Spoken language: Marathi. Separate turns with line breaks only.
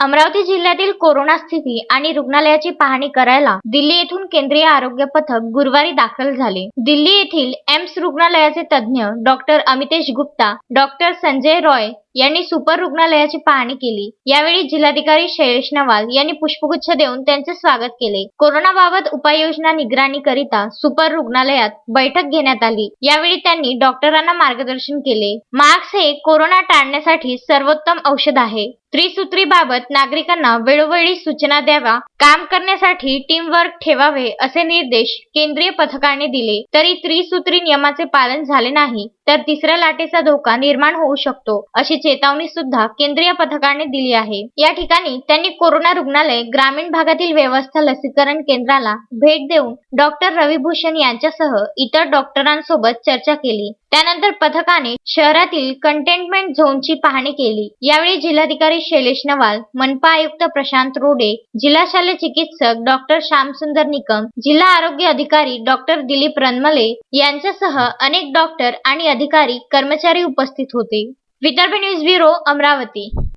अमरावती जिल्ह्यातील कोरोना स्थिती आणि रुग्णालयाची पाहणी करायला दिल्ली येथून केंद्रीय आरोग्य पथक गुरुवारी दाखल झाले. दिल्ली येथील एम्स रुग्णालयाचे तज्ज्ञ डॉक्टर अमितेश गुप्ता डॉक्टर संजय रॉय यांनी सुपर रुग्णालयाची पाहणी केली. यावेळी जिल्हाधिकारी शैलेश नवाल यांनी पुष्पगुच्छ देऊन त्यांचे स्वागत केले. कोरोनाबाबत उपाययोजना निगराणी करिता सुपर रुग्णालयात बैठक घेण्यात आली. यावेळी त्यांनी डॉक्टरांना मार्गदर्शन केले. मास्क हे कोरोना टाळण्यासाठी सर्वोत्तम औषध आहे. त्रिसूत्रीबाबत नागरिकांना वेळोवेळी सूचना द्यावा काम करण्यासाठी टीमवर्क ठेवावे असे निर्देश केंद्रीय पथकाने दिले. तरी त्रिसूत्री नियमाचे पालन झाले नाही. तर तिसऱ्या लाटेचा धोका निर्माण होऊ शकतो अशी चेतावणी सुद्धा केंद्रीय पथकाने दिली आहे. या ठिकाणी त्यांनी कोरोना रुग्णालय ग्रामीण भागातील व्यवस्था लसीकरण केंद्राला भेट देऊन डॉक्टर रविभूषण यांच्यासह इतर डॉक्टरांसोबत चर्चा केली. त्यानंतर पथकाने शहरातील कंटेनमेंट झोनची पाहणी केली. यावेळी जिल्हाधिकारी शैलेश नवाल मनपा आयुक्त प्रशांत रोडे जिल्हा शल्य चिकित्सक डॉक्टर श्यामसुंदर निकम जिल्हा आरोग्य अधिकारी डॉक्टर दिलीप रनमले यांच्यासह अनेक डॉक्टर आणि अधिकारी कर्मचारी उपस्थित होते. Vidarbha news bureau Amravati.